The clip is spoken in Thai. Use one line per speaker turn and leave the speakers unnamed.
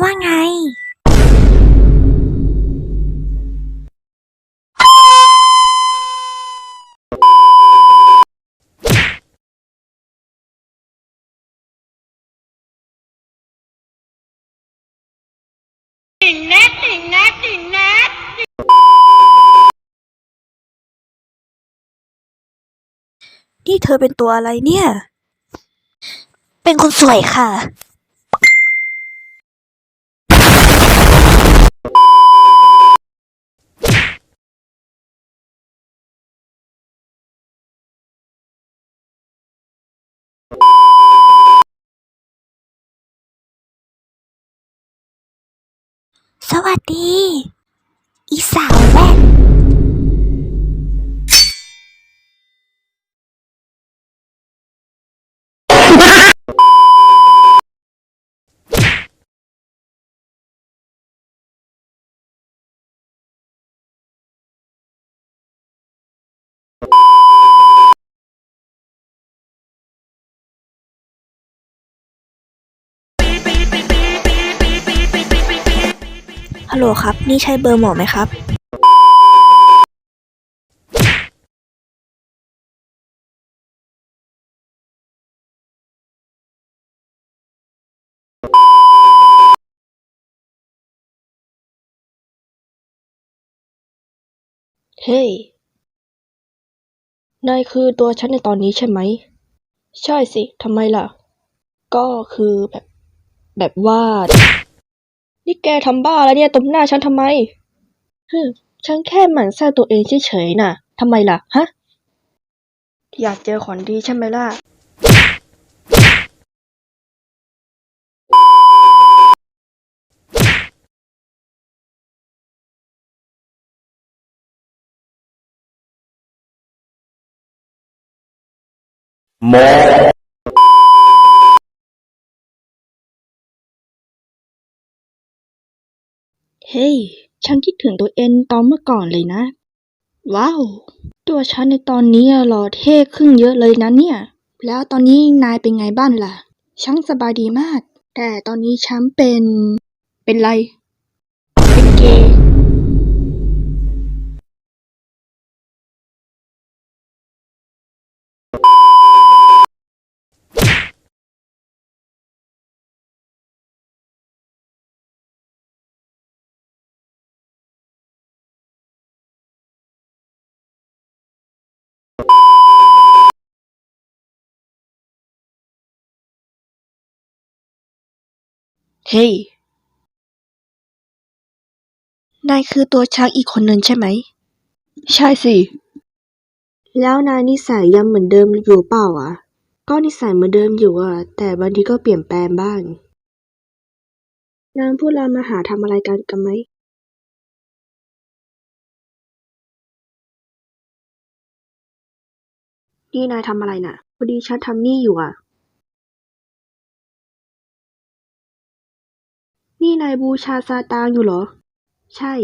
ว่าไง นี่เธอเป็นตัวอะไรเนี่ย เป็นคนสวยค่ะ สวัสดี อีสาวแว่น ลโหลครับ นี่ใช่เบอร์หมอไหมครับ
เฮ้ย นายคือตัวฉันในตอนนี้ใช่ไหม ใช่สิ ทำไมล่ะ ก็คือแบบ แบบว่า นี่แกทำบ้าแล้วเนี่ยตบหน้าฉันทำไมฮึมฉันแค่หมั่นไส้ตัวเองเฉยๆน่ะทำไมล่ะฮะ อยากเจอของดีใช่ไหมล่ะ เฮ้ย ฉันคิดถึงตัวเอ็นตอนเมื่อก่อนเลยนะ ว้าว ตัวฉันในตอนนี้อะหล่อเท่ขึ้นเยอะเลยนะเนี่ย แล้วตอนนี้นายเป็นไงบ้างล่ะ ฉันสบายดีมาก แต่ตอนนี้ฉันเป็น เป็นไร เป็นเกย์ เฮ้ยนายคือตัวช้างอีกคนหนึ่งใช่ไหม ใช่สิ แล้วนายนิสัยยังเหมือนเดิมอยู่เปล่าอะ ก็นิสัยเหมือนเดิมอยู่อะ แต่บางทีก็เปลี่ยนแปลงบ้าง นางพวกเรามาหาทำอะไรกันกันไหมนี่นายทำอะไรน่ะ พอดีฉันทำนี่อยู่อะ นี่นายบูชาซาตานอยู่เหรอ ใช่